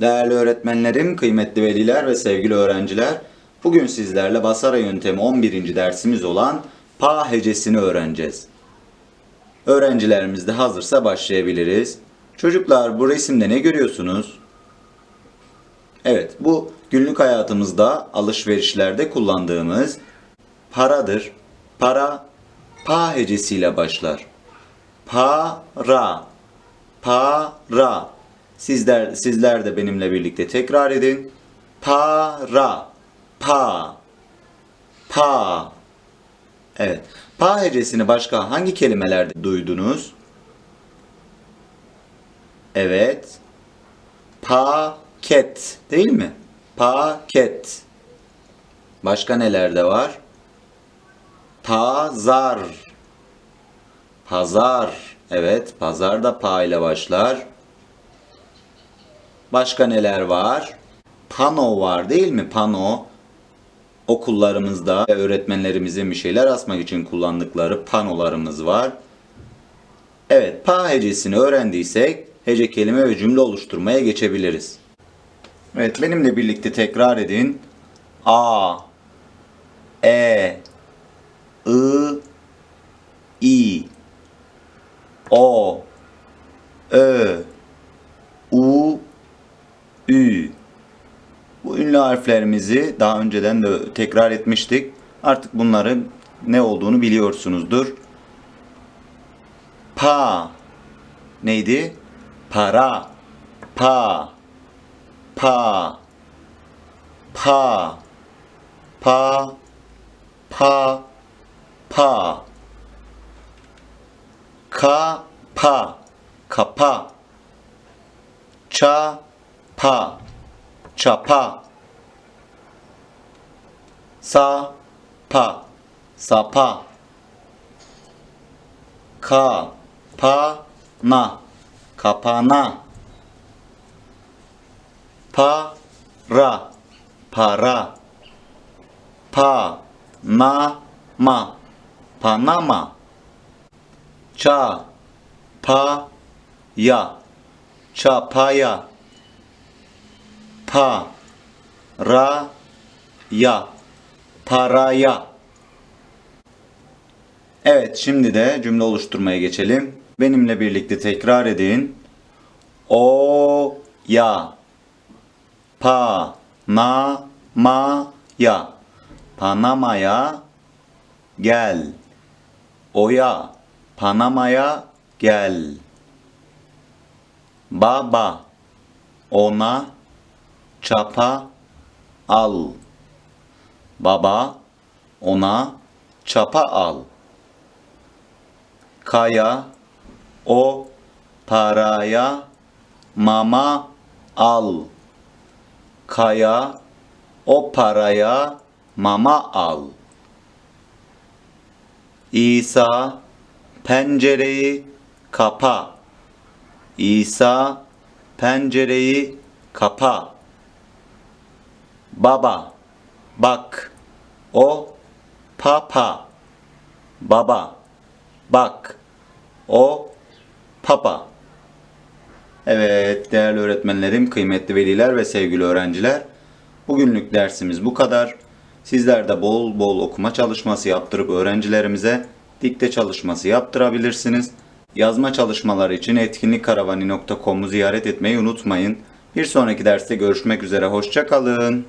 Değerli öğretmenlerim, kıymetli veliler ve sevgili öğrenciler, bugün sizlerle Basara yöntemi 11. dersimiz olan Pa hecesini öğreneceğiz. Öğrencilerimiz de hazırsa başlayabiliriz. Çocuklar bu resimde ne görüyorsunuz? Evet, bu günlük hayatımızda alışverişlerde kullandığımız paradır. Para pa hecesiyle başlar. Para. Para. Sizler sizler de benimle birlikte tekrar edin. Para. Pa. Pa. Evet. Pa hecesini başka hangi kelimelerde duydunuz? Evet. Paket değil mi? Paket. Başka nelerde var? Pazar. Pazar. Evet, pazar da pa ile başlar. Başka neler var? Pano var değil mi? Pano. Okullarımızda öğretmenlerimizin bir şeyler asmak için kullandıkları panolarımız var. Evet, pa hecesini öğrendiysek hece kelime ve cümle oluşturmaya geçebiliriz. Evet, benimle birlikte tekrar edin. A Ü. Bu ünlü harflerimizi daha önceden de tekrar etmiştik. Artık bunların ne olduğunu biliyorsunuzdur. Pa. Neydi? Para. Pa. Pa. Pa. Pa. Pa. Pa. Ka. Pa. Kapa ça pa çapa. Sa pa sapa. Ka pa na kapana. Pa ra para. Pa na ma panama. Ça pa ya çapaya pa ra ya paraya Evet şimdi de cümle oluşturmaya geçelim. Benimle birlikte tekrar edin. O ya pa na ma ya Panama'ya gel. Oya Panama'ya gel. Baba ona çapa al. Baba ona çapa al. Kaya o paraya mama al. Kaya o paraya mama al. İsa pencereyi kapa. İsa pencereyi kapa. Baba bak. O papa. Baba bak. O papa. Evet değerli öğretmenlerim, kıymetli veliler ve sevgili öğrenciler. Bugünlük dersimiz bu kadar. Sizler de bol bol okuma çalışması yaptırıp öğrencilerimize dikte çalışması yaptırabilirsiniz. Yazma çalışmaları için etkinlikkaravani.com'u ziyaret etmeyi unutmayın. Bir sonraki derste görüşmek üzere. Hoşçakalın.